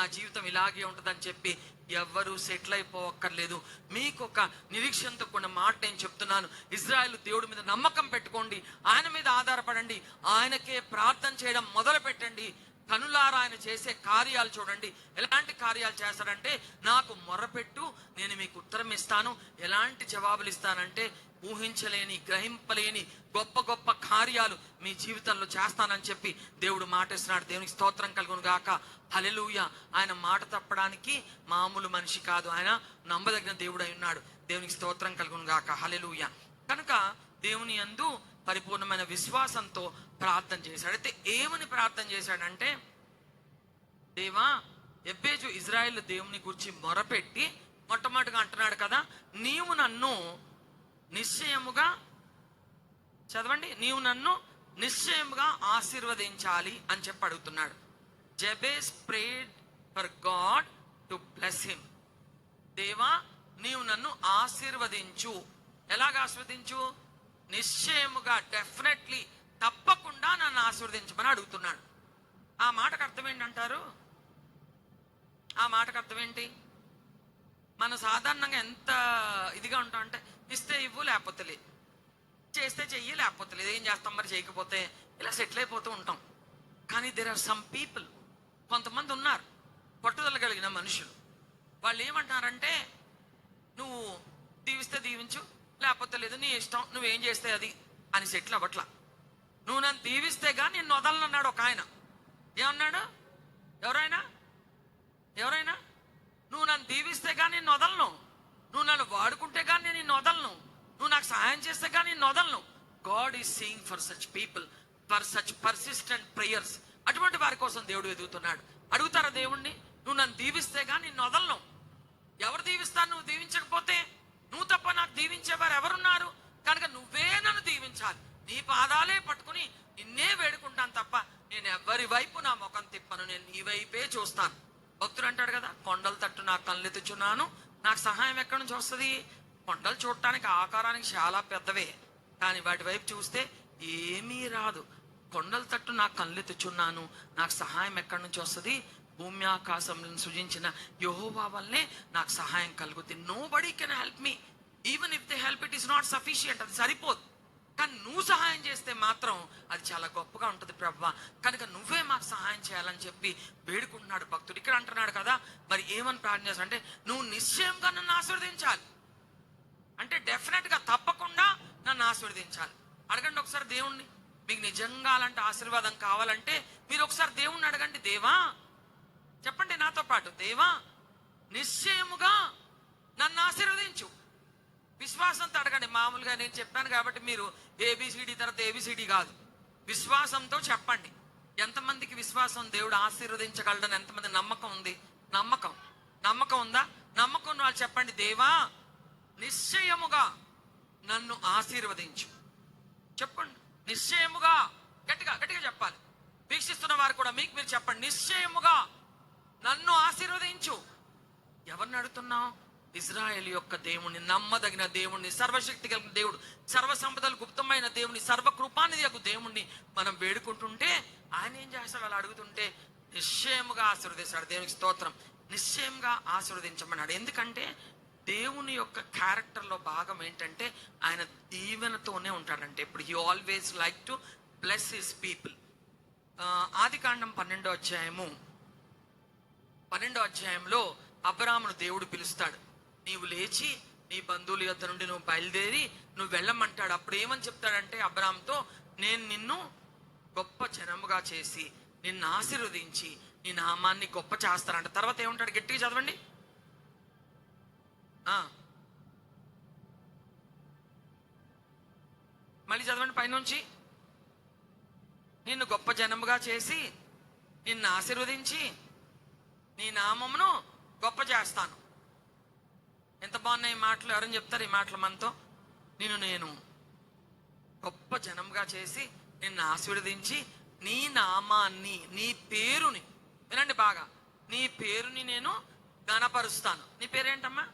నా జీవితం ఇలాగే ఉంటుందని చెప్పి ఎవ్వరూ సెటిల్ అయిపోవక్కర్లేదు. మీకు ఒక నిరీక్షణతో కూడిన మాట నేను చెప్తున్నాను. ఇజ్రాయెల్ దేవుడి మీద నమ్మకం పెట్టుకోండి. ఆయన మీద ఆధారపడండి. ఆయనకే ప్రార్థన చేయడం మొదలు పెట్టండి కనులారా ఆయన చేసే కార్యాలు చూడండి. ఎలాంటి కార్యాలు చేస్తాడంటే నాకు మొరపెట్టు నేను మీకు ఉత్తరం ఇస్తాను. ఎలాంటి జవాబులు ఇస్తానంటే ఊహించలేని గ్రహింపలేని గొప్ప గొప్ప కార్యాలు మీ జీవితంలో చేస్తానని చెప్పి దేవుడు మాటేస్తున్నాడు. దేవునికి స్తోత్రం కలుగును గాక. హలెలూయ ఆయన మాట తప్పడానికి మామూలు మనిషి కాదు. ఆయన నమ్మదగిన దేవుడు అయి ఉన్నాడు. దేవునికి స్తోత్రం కలుగును గాక. హలెలూయ కనుక దేవుని యందు పరిపూర్ణమైన విశ్వాసంతో ప్రార్థన చేశాడు. అయితే ఏమని ప్రార్థన చేశాడంటే దేవా ఎబ్బేజు ఇజ్రాయెల్ దేవుని గురించి మొరపెట్టి మొట్టమొదటిగా అంటున్నాడు కదా నీవు నన్ను నిశ్చయముగా చదవండి నీవు నన్ను నిశ్చయముగా ఆశీర్వదించాలి అని చెప్పి అడుగుతున్నాడు. Jabez prayed for God to bless him. దేవా నీవు నన్ను ఆశీర్వదించు. ఎలాగ ఆశీర్వదించు? నిశ్చయముగా డెఫినెట్లీ తప్పకుండా నన్ను ఆశీర్వదించమని అడుగుతున్నాడు. ఆ మాటకు అర్థం ఏంటంటారు? ఆ మాటకు అర్థం ఏంటి? మనం సాధారణంగా ఎంత ఇదిగా ఉంటాం అంటే ఇస్తే ఇవ్వు లేకపోతే లేదు. చేస్తే చెయ్యి లేకపోతే లేదు. ఏం చేస్తాం మరి? చేయకపోతే ఇలా సెటిల్ అయిపోతూ ఉంటాం. కానీ దేర్ ఆర్ సమ్ పీపుల్ కొంతమంది ఉన్నారు పట్టుదల కలిగిన మనుషులు. వాళ్ళు ఏమంటారంటే నువ్వు దీవిస్తే దీవించు లేకపోతే లేదు నీ ఇష్టం నువ్వేం చేస్తే అది అని సెటిల్ అవ్వట్లా. నువ్వు నన్ను దీవిస్తే కానీ నిన్ను వదలనన్నాడు ఒక ఆయన. ఏమన్నాడు? ఎవరైనా? ఎవరైనా? నువ్వు నన్ను దీవిస్తే కానీ నిన్ను వదలను. నువ్వు నన్ను వాడుకుంటే కానీ నేను నిన్ను వదలను. నువ్వు నాకు సహాయం చేస్తే కానీ నిన్ను వదలను. God is seeing for such people for such persistent prayers అటువంటి వారి కోసం దేవుడు ఎదుగుతున్నాడు. అడుగుతారా దేవుణ్ణి? నువ్వు నన్ను దీవిస్తే కానీ నిన్ను వదలను. ఎవరు దీవిస్తాను నువ్వు దీవించకపోతే నువ్వు తప్ప నాకు దీవించేవారు ఎవరున్నారు? కనుక నువ్వే నన్ను దీవించాలి. నీ పాదాలే పట్టుకుని నిన్నే వేడుకుంటాను తప్ప నేను ఎవరి వైపు నా ముఖం తిప్పను నేను నీ వైపే చూస్తాను. భక్తుడు అంటాడు కదా కొండల తట్టు నాకు కళ్ళెత్తుచున్నాను నాకు సహాయం ఎక్కడి నుంచి వస్తుంది? కొండలు చూడటానికి ఆకారానికి చాలా పెద్దవే. కానీ వాటి వైపు చూస్తే ఏమీ రాదు. కొండల తట్టు నాకు కళ్ళెత్తుచున్నాను నాకు సహాయం ఎక్కడి నుంచి వస్తుంది? భూమి ఆకాశంలను సృజించిన యహోవా వల్లే నాకు సహాయం కలుగుతుంది. Nobody can help me even if they help it is not sufficient అది సరిపోదు. కానీ నువ్వు సహాయం చేస్తే మాత్రం అది చాలా గొప్పగా ఉంటుంది ప్రభు. కనుక నువ్వే మాకు సహాయం చేయాలని చెప్పి వేడుకుంటున్నాడు భక్తుడు. ఇక్కడ అంటున్నాడు కదా మరి ఏమని ప్రార్థన చేస్తా అంటే నువ్వు నిశ్చయంగా నన్ను ఆశీర్వదించాలి. అంటే డెఫినెట్గా తప్పకుండా నన్ను ఆశీర్వదించాలి. అడగండి ఒకసారి దేవుణ్ణి. మీకు నిజంగా అలాంటి ఆశీర్వాదం కావాలంటే మీరు ఒకసారి దేవుణ్ణి అడగండి. దేవా చెప్పండి నాతో పాటు. దేవా నిశ్చయముగా నన్ను ఆశీర్వదించు. విశ్వాసంతో అడగండి మామూలుగా నేను చెప్పాను కాబట్టి మీరు ఏబిసిడి తర్వాత ఏబిసిడి కాదు. విశ్వాసంతో చెప్పండి. ఎంతమందికి విశ్వాసం దేవుడు ఆశీర్వదించగలడని ఎంతమంది నమ్మకం ఉంది? నమ్మకం. నమ్మకం ఉందా? నమ్మకం ఉన్న వాళ్ళు చెప్పండి దేవా నిశ్చయముగా నన్ను ఆశీర్వదించు. చెప్పండి. నిశ్చయముగా గట్టిగా గట్టిగా చెప్పాలి. వీక్షిస్తున్న వారు కూడా మీకు మీరు చెప్పండి. నిశ్చయముగా నన్ను ఆశీర్వదించు. ఎవరిని అడుగుతున్నావు? ఇజ్రాయెల్ యొక్క దేవుణ్ణి నమ్మదగిన దేవుణ్ణి సర్వశక్తి కలిగిన దేవుడు సర్వ సంపదలు గుప్తమైన దేవుని సర్వకృపానిధి యొక్క దేవుణ్ణి మనం వేడుకుంటుంటే ఆయన ఏం చేస్తాడు? అలా అడుగుతుంటే నిశ్చయముగా ఆశీర్వదిస్తాడు. దేవునికి స్తోత్రం. నిశ్చయంగా ఆశీర్వదించమన్నాడు. ఎందుకంటే దేవుని యొక్క క్యారెక్టర్లో భాగం ఏంటంటే ఆయన దీవెనతోనే ఉంటాడంటే. ఇప్పుడు he always like to bless his people ఆది కాండం పన్నెండో అధ్యాయము. పన్నెండో అధ్యాయంలో అబ్రామును దేవుడు పిలుస్తాడు. నీవు లేచి నీ బంధువుల యొద్ద నుండి నువ్వు బయలుదేరి నువ్వు వెళ్ళమంటాడు. అప్పుడు ఏమని చెప్తాడంటే అబ్రామ్తో నేను నిన్ను గొప్ప జనముగా చేసి నిన్ను ఆశీర్వదించి నీ నామాన్ని గొప్ప చేస్తానంట. తర్వాత ఏమంటాడు? గట్టిగా చదవండి. మళ్ళీ చదవండి పైనుంచి. నిన్ను గొప్ప జనముగా చేసి నిన్ను ఆశీర్వదించి నీ నామమును గొప్ప చేస్తాను. ఎంత బాగున్నాయి ఈ మాటలు? ఎవరని చెప్తారు ఈ మాటలు మనతో? నేను నేను గొప్ప జనంగా చేసి నిన్ను ఆశీర్వదించి నీ నామాన్ని నీ పేరుని వినండి బాగా. నీ పేరుని నేను గణపరుస్తాను నీ పేరేంటమ్మా?